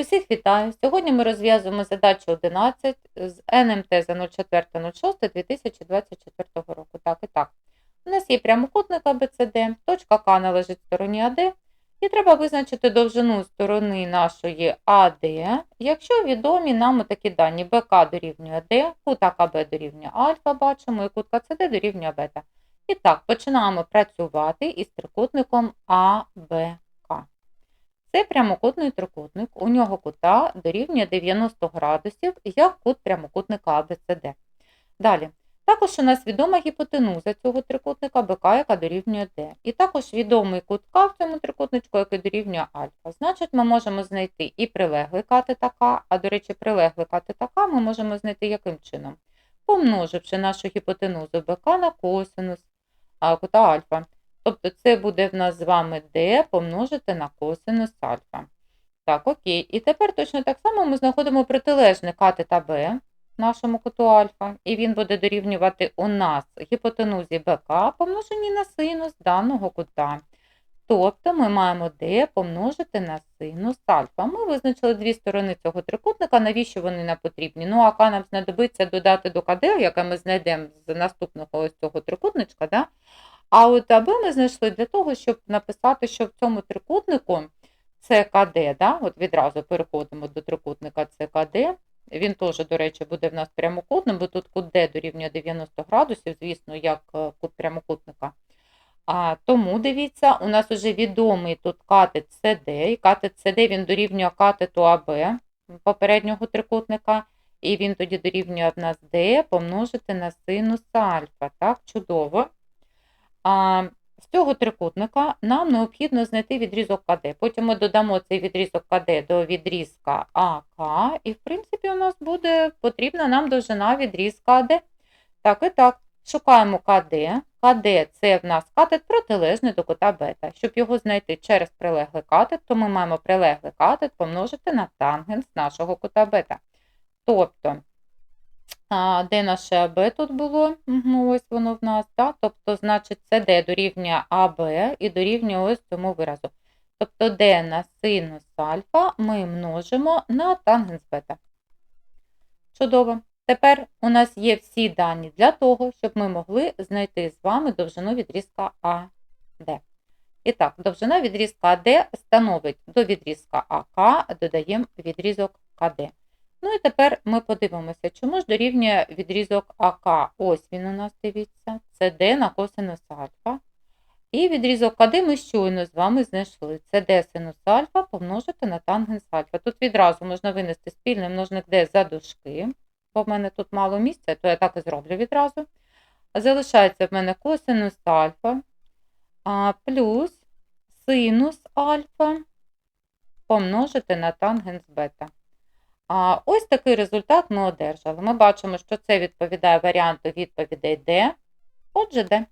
Усіх вітаю! Сьогодні ми розв'язуємо задачу 11 з НМТ за 04.06.2024 року. Так і так. У нас є прямокутник АБЦД, точка К належить стороні АД, і треба визначити довжину сторони нашої АД, якщо відомі нам такі дані БК дорівнює Д, кут АКБ дорівнює альфа, бачимо, і кут КЦД дорівнює бета. І так, починаємо працювати із трикутником АБК. Це прямокутний трикутник, у нього кута дорівнює 90 градусів, як кут прямокутника АБЦД. Далі. Також у нас відома гіпотенуза цього трикутника БК, яка дорівнює Д. І також відомий кут К в цьому трикутничку, який дорівнює альфа. Значить, ми можемо знайти і прилеглий катет АК, а, до речі, прилеглий катет АК ми можемо знайти яким чином? Помноживши нашу гіпотенузу БК на косинус кута альфа. Тобто це буде в нас з вами d помножити на косинус альфа. Так, окей. І тепер точно так само ми знаходимо протилежний катет АБ нашому куту альфа, і він буде дорівнювати у нас гіпотенузі БК помножені на синус даного кута. Тобто ми маємо d помножити на синус альфа. Ми визначили дві сторони цього трикутника, навіщо вони нам потрібні? Ну, а К нам знадобиться додати до КД, яке ми знайдемо з наступного ось цього трикутничка. Да? А от АБ ми знайшли для того, щоб написати, що в цьому трикутнику ЦКД, да? от відразу переходимо до трикутника ЦКД. Він теж, до речі, буде в нас прямокутним, бо тут кут D дорівнює 90 градусів, звісно, як е, кут прямокутника. А, тому дивіться, у нас вже відомий тут катет CD, і катет CD він дорівнює катету АБ попереднього трикутника, і він тоді дорівнює в нас D помножити на синус альфа. Так, чудово. А, з цього трикутника нам необхідно знайти відрізок КД. Потім ми додамо цей відрізок КД до відрізка АК, і, в принципі, у нас буде потрібна нам довжина відрізка АД. Так і так, шукаємо КД. КД це в нас катет протилежний до кута бета. Щоб його знайти через прилеглий катет, то ми маємо прилеглий катет помножити на тангенс нашого кута бета. Тобто, де наше АБ тут було? Ось воно в нас, так? Тобто, значить, це D дорівнює АБ і дорівнює ось цьому виразу. Тобто D на синус альфа ми множимо на тангенс бета. Чудово. Тепер у нас є всі дані для того, щоб ми могли знайти з вами довжину відрізка АД. І так, довжина відрізка АД становить до відрізка АК, додаємо відрізок КД. Ну і тепер ми подивимося, чому ж дорівнює відрізок АК. Ось він у нас, дивіться, це D на косинус альфа. І відрізок КД ми щойно з вами знайшли. Це D синус альфа помножити на тангенс альфа. Тут відразу можна винести спільний множник D за дужки, бо в мене тут мало місця, то я так і зроблю відразу. Залишається в мене косинус альфа плюс синус альфа помножити на тангенс бета. А ось такий результат ми одержали. Ми бачимо, що це відповідає варіанту відповідей Д, Отже, D.